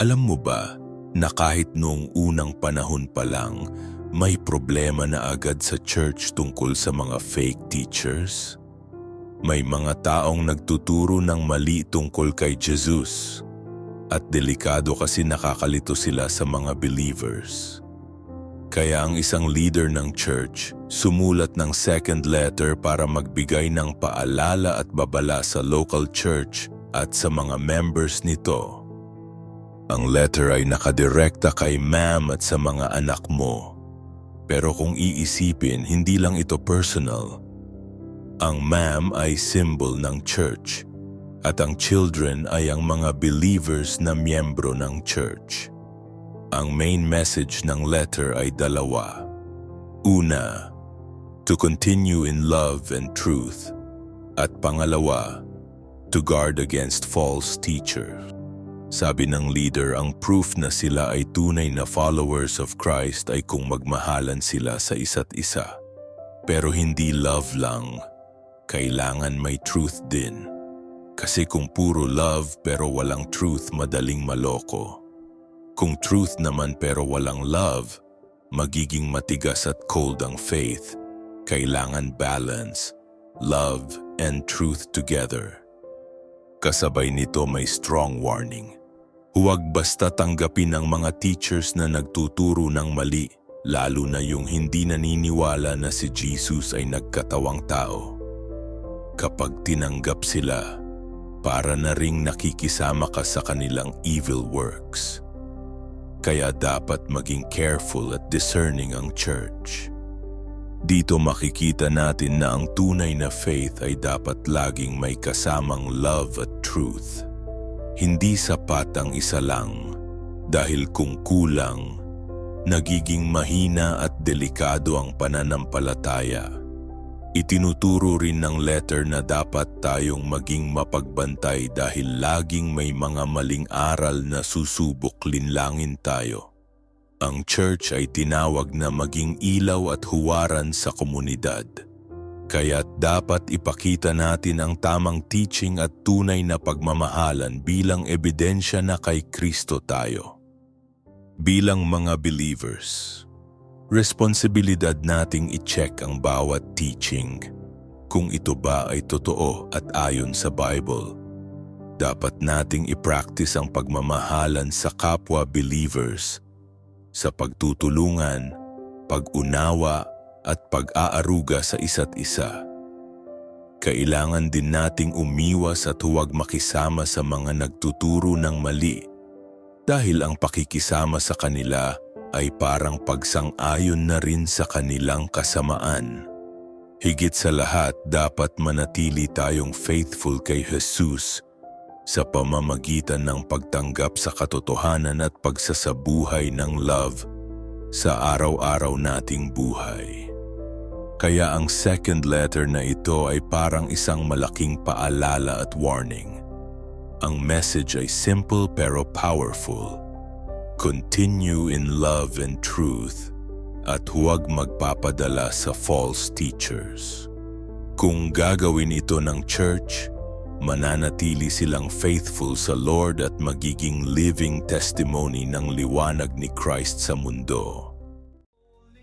Alam mo ba na kahit noong unang panahon pa lang, may problema na agad sa church tungkol sa mga fake teachers? May mga taong nagtuturo ng mali tungkol kay Jesus at delikado kasi nakakalito sila sa mga believers. Kaya ang isang leader ng church sumulat ng second letter para magbigay ng paalala at babala sa local church at sa mga members nito. Ang letter ay nakadirekta kay ma'am at sa mga anak mo. Pero kung iisipin, hindi lang ito personal. Ang ma'am ay symbol ng church at ang children ay ang mga believers na miyembro ng church. Ang main message ng letter ay dalawa. Una, to continue in love and truth. At pangalawa, to guard against false teachers. Sabi ng leader, ang proof na sila ay tunay na followers of Christ ay kung magmahalan sila sa isa't isa. Pero hindi love lang, kailangan may truth din. Kasi kung puro love pero walang truth, madaling maloko. Kung truth naman pero walang love, magiging matigas at cold ang faith. Kailangan balance, love and truth together. Kasabay nito may strong warning. Huwag basta tanggapin ng mga teachers na nagtuturo ng mali, lalo na yung hindi naniniwala na si Jesus ay nagkatawang tao. Kapag tinanggap sila, para na ring nakikisama ka sa kanilang evil works. Kaya dapat maging careful at discerning ang church. Dito makikita natin na ang tunay na faith ay dapat laging may kasamang love at truth. Hindi sapat ang isa lang dahil kung kulang, nagiging mahina at delikado ang pananampalataya. Itinuturo rin ng letter na dapat tayong maging mapagbantay dahil laging may mga maling aral na susubok linlangin tayo. Ang church ay tinawag na maging ilaw at huwaran sa komunidad. Kaya't dapat ipakita natin ang tamang teaching at tunay na pagmamahalan bilang ebidensya na kay Kristo tayo. Bilang mga believers, responsibilidad nating i-check ang bawat teaching kung ito ba ay totoo at ayon sa Bible. Dapat nating i-practice ang pagmamahalan sa kapwa believers sa pagtutulungan, pag-unawa at pag-aaruga sa isa't isa. Kailangan din nating umiwas at huwag makisama sa mga nagtuturo ng mali dahil ang pakikisama sa kanila ay parang pagsang-ayon na rin sa kanilang kasamaan. Higit sa lahat, dapat manatili tayong faithful kay Jesus sa pamamagitan ng pagtanggap sa katotohanan at pagsasabuhay ng love sa araw-araw nating buhay. Kaya ang second letter na ito ay parang isang malaking paalala at warning. Ang message ay simple pero powerful. Continue in love and truth at huwag magpapadala sa false teachers. Kung gagawin ito ng church, mananatili silang faithful sa Lord at magiging living testimony ng liwanag ni Christ sa mundo.